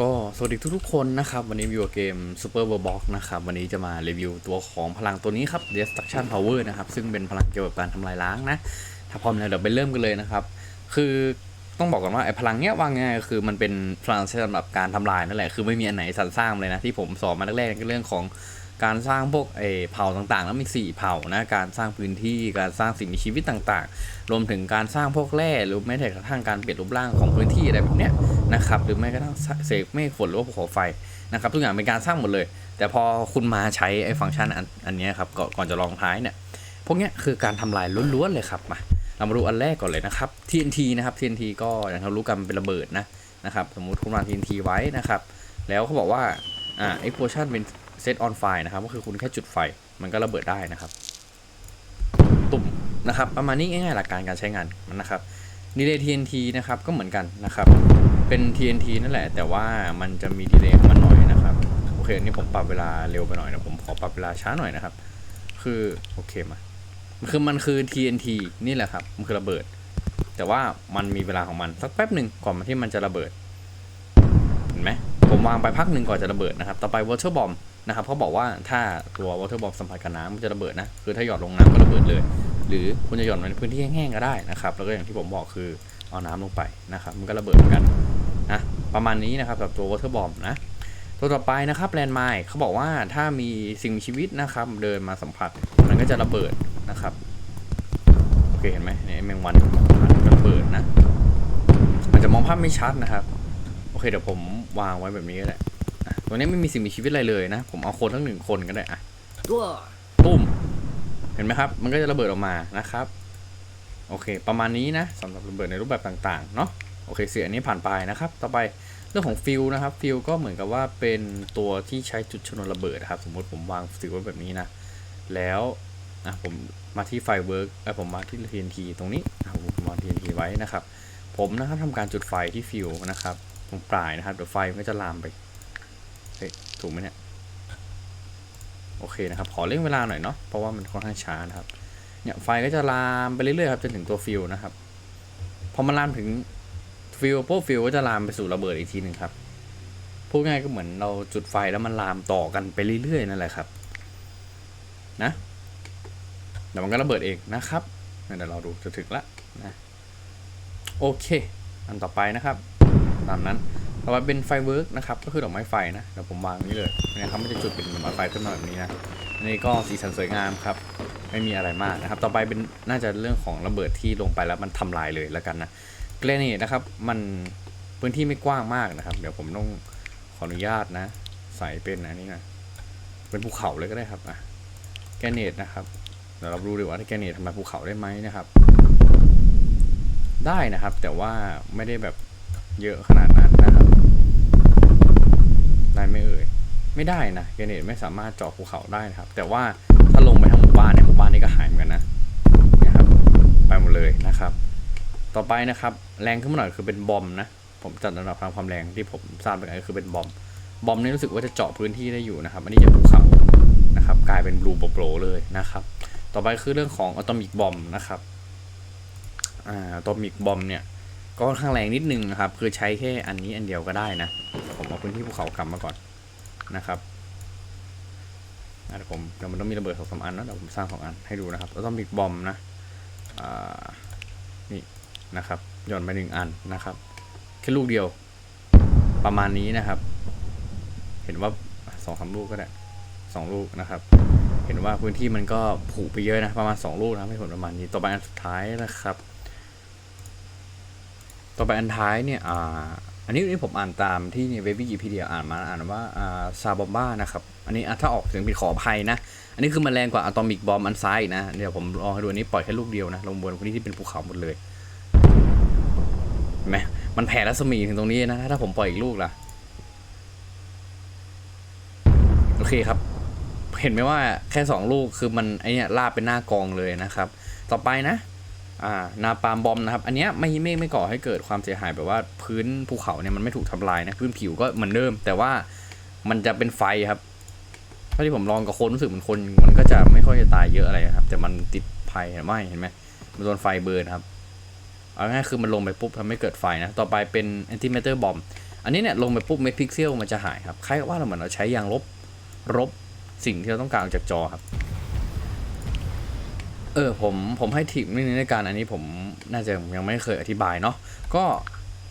ก็สวัสดีทุกๆคนนะครับ วันนี้วิวเกม Super b o Box นะครับ วันนี้จะมารีวิวตัวของพลังตัวนี้ครับ Destruction Power นะครับ ซึ่งเป็นพลังเกี่ยวกับการทำลายล้างนะ ถ้าพร้อมแล้วเดี๋ยวไปเริ่มกันเลยนะครับ คือต้องบอกก่อนว่าไอ้พลังเนี้ยวางง่ายก็คือมันเป็นพลังสำหรับการทำลายนั่นแหละ คือไม่มีอันไหนสรรสร้างเลยนะ ที่ผมสอนมาแรกๆก็เรื่องของ การสร้างพวกเอเผ่าต่างๆ แล้วมีสี่เผ่านะการสร้างพื้นที่การสร้างสิ่งมีชีวิตต่างๆ รวมถึงการสร้างพวกแร่หรือแม้แต่กระทั่งการเปลี่ยนรูปร่างของพื้นที่อะไรแบบเนี้ยนะครับหรือแม้กระทั่งเสกเมฆฝนหรือว่าภูเขาไฟนะครับทุกอย่างเป็นการสร้างหมดเลย แต่พอคุณมาใช้ไอ้ฟังก์ชันอันอันนี้ครับก่อนจะลองท้ายเนี่ยพวกเนี้ยคือการทำลายล้วนๆเลยครับมาเรามาดูอันแรกก่อนเลยนะครับ TNT นะครับ TNT ก็อย่างที่เรารู้กันเป็นระเบิดนะนะครับสมมติคุณวาง TNT ไว้นะครับ แล้วเขาบอกว่าอ่า explosion เป็น set on fire นะครับก็คือคุณแค่จุดไฟมันก็ระเบิดได้นะครับ ตุ่มนะครับ ประมาณนี้ง่ายๆหลักการการใช้งานมันนะครับ delay TNT นะครับก็เหมือนกันนะครับ เป็น TNT นั่นแหละ แต่ว่ามันจะมี delay ของมันหน่อยนะครับโอเคอันนี้ผมปรับเวลาเร็วไปหน่อยนะผมขอปรับเวลาช้าหน่อยนะครับ คือโอเคมาคือมันคือ TNT นี่แหละครับ มันคือระเบิด แต่ว่ามันมีเวลาของมันสักแป๊บหนึ่งก่อนที่มันจะระเบิด เห็นไหมผมวางไปพักหนึ่งก่อนจะระเบิดนะครับ ต่อไป water bomb นะครับเขาบอกว่าถ้าตัว water bomb สัมผัสกับน้ำมันจะระเบิดนะ คือถ้าหยอดลงน้ำก็ระเบิดเลย หรือคุณจะหยอดในพื้นที่แห้งๆก็ได้นะครับ แล้วก็อย่างที่ผมบอกคือเอาน้ำลงไปนะครับ มันก็ระเบิดเหมือนกันนะ ประมาณนี้นะครับสำหรับตัว water bomb นะ ตัวต่อไปนะครับแลนด์ไมล์เขาบอกว่าถ้ามีสิ่งมีชีวิตนะครับเดินมาสัมผัสมันก็จะระเบิดนะครับ โอเคเห็นไหมเนี่ยแมงวันระเบิดนะ มันจะมองภาพไม่ชัดนะครับ โอเคเดี๋ยวผมวางไว้แบบนี้ก็ได้ ตัวนี้ไม่มีสิ่งมีชีวิตอะไรเลยนะ ผมเอาคนทั้งหนึ่งคนก็ได้อะตุ้ม เห็นไหมครับ มันก็จะระเบิดออกมานะครับ โอเค ประมาณนี้นะสำหรับระเบิดในรูปแบบต่างๆ เนาะโอเคเสียอันนี้ผ่านไปนะครับ ต่อไปเรื่องของฟิลนะครับ ฟิลก็เหมือนกับว่าเป็นตัวที่ใช้จุดชนวนระเบิดนะครับ สมมติผมวางฟิลไว้แบบนี้นะ แล้วอะผมมาที่ไฟเวิร์กแล้วผมมาที่ TNT ตรงนี้อะผมวาง TNT ไว้นะครับ ผมนะครับทำการจุดไฟที่ฟิลนะครับ ตรงปลายนะครับเดี๋ยวไฟมันก็จะลามไปเฮ้ย ถูกไหมเนี่ยโอเคนะครับขอเร่งเวลาหน่อยเนาะเพราะว่ามันค่อนข้างช้านะครับเนี่ยไฟก็จะลามไปเรื่อยๆครับจนถึงตัวฟิลนะครับพอมันลามถึงฟิลปุ๊บฟิลก็จะลามไปสู่ระเบิดอีกทีหนึ่งครับพูดง่ายก็เหมือนเราจุดไฟแล้วมันลามต่อกันไปเรื่อยๆนั่นแหละครับนะเดี๋ยวมันก็ระเบิดเองนะครับเดี๋ยวเราดูจะถึงละนะโอเค อันต่อไปนะครับ ตามนั้น ต่อไปเป็นไฟเวิร์กนะครับ ก็คือดอกไม้ไฟนะเดี๋ยวผมวางนี้เลยนะครับไม่จะจุดเป็นดอกไม้ไฟขึ้นมาแบบนี้นะอันนี้ก็สีสันสวยงามครับ ไม่มีอะไรมากนะครับ ต่อไปเป็นน่าจะเรื่องของระเบิดที่ลงไปแล้วมันทำลายเลยแล้วกันนะเกรเนตนะครับ มันพื้นที่ไม่กว้างมากนะครับ เดี๋ยวผมต้องขออนุญาตนะ ใส่เป็นอันนี้นะเป็นภูเขาเลยก็ได้ครับอะแกเนตนะครับเดี๋ยวเราดูดีว่าแกเนตทำลายภูเขาได้ไหมนะครับ ได้นะครับแต่ว่าไม่ได้แบบเยอะขนาดนั้นนะครับ ได้ไหม่เอ่ย ไม่ได้นะแกเนตไม่สามารถเจาะภูเขาได้นะครับ แต่ว่าถ้าลงไปทางหมู่บ้านเนี่ยหมู่บ้านนี้ก็หายเหมือนกันนะนี่ยครับไปหมดเลยนะครับ ต่อไปนะครับ แรงขึ้นมาหน่อยคือเป็นบอมนะผมจัดระดับความแรงที่ผมทราบไปก็คือเป็นบอมบอมนี่รู้สึกว่าจะเจาะพื้นที่ได้อยู่นะครับ อันนี้จะภูเขานะครับ กลายเป็นบลูโปรเลยนะครับ ต่อไปคือเรื่องของอะตอมิกบอมนะครับอ่าอะตอมิกบอมเนี่ยก็ค่อนข้างแรงนิดนึงนะครับ คือใช้แค่อันนี้อันเดียวก็ได้นะ พื้นที่ภูเขากลับมาก่อนนะครับเดี๋ยวผมเดี๋ยวมันต้องมีระเบิดสองสามอันนะเดี๋ยวผมสร้างสองอันให้ดูนะครับอะตอมิกบอมนะนี่นะครับหย่อนไปหนึ่งอันนะครับแค่ลูกเดียวประมาณนี้นะครับ เห็นว่าสองสามลูกก็ได้สองลูกนะครับ เห็นว่าพื้นที่มันก็ผุไปเยอะนะประมาณสองลูกนะให้ผลประมาณนี้ต่อไปอันสุดท้ายนะครับ ต่อไปอันท้ายเนี่ยอ่า อันนี้นี่ผมอ่านตามที่เว็บวิกิพีเดียอ่านมาอ่านว่าอ่าซาบอมบ้านะครับ อันนี้ถ้าออกเสียงผิดขออภัยนะ อันนี้คือมันแรงกว่าอะตอมิกบอมอันซ้ายนะ เดี๋ยวผมลองให้ดูอันนี้ปล่อยแค่ลูกเดียวนะ ลงบนพื้นที่ที่เป็นภูเขาหมดเลยเห็นไหมมันแผ่รัศมีถึงตรงนี้นะ ถ้าผมปล่อยอีกลูกล่ะ โอเคครับ เห็นไหมว่าแค่สองลูกคือมันไอเนี้ยลาบเป็นหน้ากองเลยนะครับ ต่อไปนะ นาปาล์มบอมนะครับ อันเนี้ยไม่ไม่ไม่ก่อให้เกิดความเสียหายแบบว่าพื้นภูเขาเนี่ยมันไม่ถูกทำลายนะพื้นผิวก็เหมือนเดิม แต่ว่ามันจะเป็นไฟครับเท่าที่ผมลองกับคนรู้สึกเหมือนคน มันก็จะไม่ค่อยจะตายเยอะอะไรครับ แต่มันติดไฟเห็นไหมเห็นไหมมันโดนไฟเบิร์นครับเอาง่ายคือมันลงไปปุ๊บทำให้เกิดไฟนะ ต่อไปเป็น antimatter bomb อันนี้เนี่ยลงไปปุ๊บเม็ดพิกเซลมันจะหายครับคล้ายกับว่าเราเหมือนเราใช้ยางลบลบสิ่งที่เราต้องการออกจากจอครับ เออผมผมให้ทิปนิดนึงในการอันนี้ผมน่าจะยังไม่เคยอธิบายเนาะก็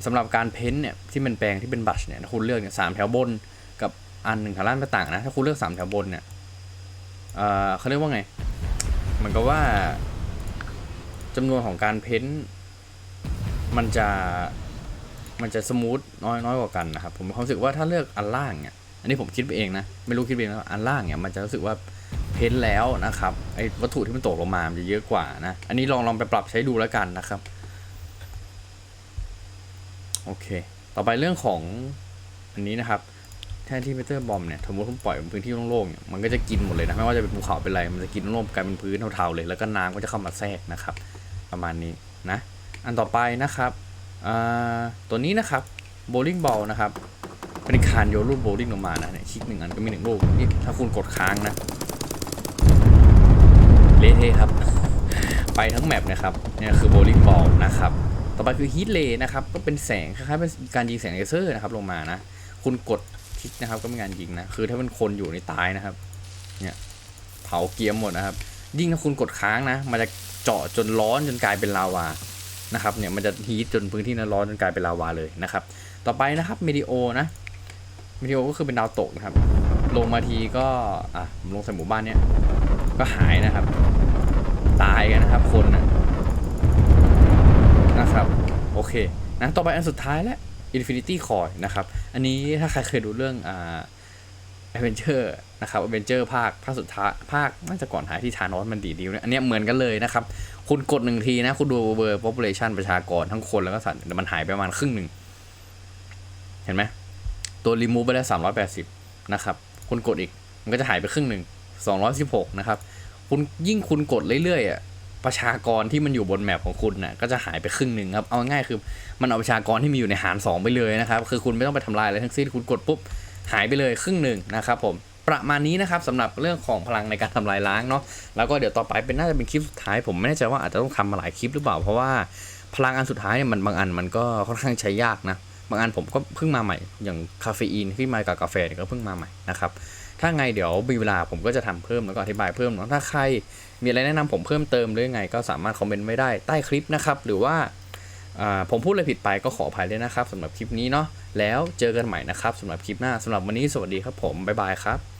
สำหรับการเพ้นท์เนี่ยที่เป็นแปลงที่เป็นบัชเนี่ยถ้าคุณเลือกเนี่ยสามแถวบนกับอันหนึ่งแถวล่างก็ต่างนะถ้าคุณเลือกสามแถวบนเนี่ยเออเขาเรียกว่าไงเหมือนกับว่าจำนวนของการเพ้นท์มันจะมันจะสมูทน้อยน้อยกว่ากันนะครับผมมีความรู้สึกว่าถ้าเลือกอันล่างเนี่ยอันนี้ผมคิดไปเองนะไม่รู้คิดไปเองนะอันล่างเนี่ยมันจะรู้สึกว่า เพ้นแล้วนะครับไอ้วัตถุที่มันตกลงมามันจะเยอะกว่านะ อันนี้ลองลองไปปรับใช้ดูแล้วกันนะครับโอเค ต่อไปเรื่องของอันนี้นะครับแทนที่เมเตอร์บอมเนี่ยสมมติผมปล่อยพื้นที่โล่งๆเนี่ยมันก็จะกินหมดเลยนะไม่ว่าจะเป็นภูเขาเป็นอะไรมันจะกินโล่งกลายเป็นพื้นเทาๆเลย แล้วก็น้ำก็จะเข้ามาแทรกนะครับ ประมาณนี้นะอันต่อไปนะครับอ่าตัวนี้นะครับโบลิ่งบอลนะครับเป็นคานโยนลูกโบลิ่งลงมานะเนี่ยคลิกหนึ่งอันก็มีหนึ่งลูกนี่ถ้าคุณกดค้างนะ เละครับ ไปทั้งแมปนะครับเนี่ยคือโบลิ่งบอลนะครับ ต่อไปคือฮีทเลย์นะครับ ก็เป็นแสงคล้ายๆเป็นการยิงแสงเลเซอร์นะครับ ลงมานะ คุณกดคลิกนะครับ ก็เป็นการยิงนะ คือถ้าเป็นคนอยู่ในตายนะครับ เนี่ยเผาเกียมหมดนะครับ ยิ่งถ้าคุณกดค้างนะ มันจะเจาะจนร้อนจนกลายเป็นลาวา นะครับ เนี่ยมันจะฮีทจนพื้นที่นั้นร้อนจนกลายเป็นลาวาเลยนะครับ ต่อไปนะครับเมดิโอนะเมดิโอก็คือเป็นดาวตกนะครับ ลงมาทีก็ อะผมลงใส่หมู่บ้านเนี่ยก็หายนะครับ ตายกันนะครับ คนนะนะครับ โอเคนะต่อไปอันสุดท้ายแล้ว Infinity Coin นะครับ อันนี้ถ้าใครเคยดูเรื่องอ่า Adventure นะครับ Adventure ภาคภาคสุดท้ายภาคน่าจะก่อนหายที่ทานอสมันดีดีเนี่ยอันนี้เหมือนกันเลยนะครับ คุณกดหนึ่งทีนะ คุณดูเบอร์ population ประชากรทั้งคนแล้วก็สัตว์มันหายไปประมาณครึ่งหนึ่ง เห็นไหมตัว remove ไปได้ว380 นะครับ คุณกดอีกมันก็จะหายไปครึ่งหนึ่ง216 นะครับ คุณยิ่งคุณกดเรื่อยๆอะประชากรที่มันอยู่บนแมปของคุณน่ะก็จะหายไปครึ่งหนึ่งครับ เอาง่ายๆคือมันเอาประชากรที่มีอยู่ในหาร2ไปเลยนะครับ คือคุณไม่ต้องไปทำลายอะไรทั้งสิ้นคุณกดปุ๊บหายไปเลยครึ่งหนึ่งนะครับผมประมาณนี้นะครับสำหรับเรื่องของพลังในการทำลายล้างเนาะแล้วก็เดี๋ยวต่อไปเป็นน่าจะเป็นคลิปสุดท้าย ผมไม่แน่ใจว่าอาจจะต้องทำมาหลายคลิปหรือเปล่า เพราะว่าพลังอันสุดท้ายเนี่ยมันบางอันมันก็ค่อนข้างใช้ยากนะบางอันผมก็เพิ่งมาใหม่ อย่างคาเฟอีนที่มากับกาแฟเนี่ยก็เพิ่งมาใหม่นะครับ ถ้าไงเดี๋ยวมีเวลาผมก็จะทำเพิ่มแล้วก็อธิบายเพิ่มเนาะถ้าใครมีอะไรแนะนำผมเพิ่มเติมหรือไง ก็สามารถคอมเมนต์ไว้ได้ใต้คลิปนะครับ หรือว่าอ่าผมพูดอะไรผิดไปก็ขออภัยด้วยนะครับสำหรับคลิปนี้เนาะแล้วเจอกันใหม่นะครับสำหรับคลิปหน้าสำหรับวันนี้สวัสดีครับผมบ๊ายบายครับ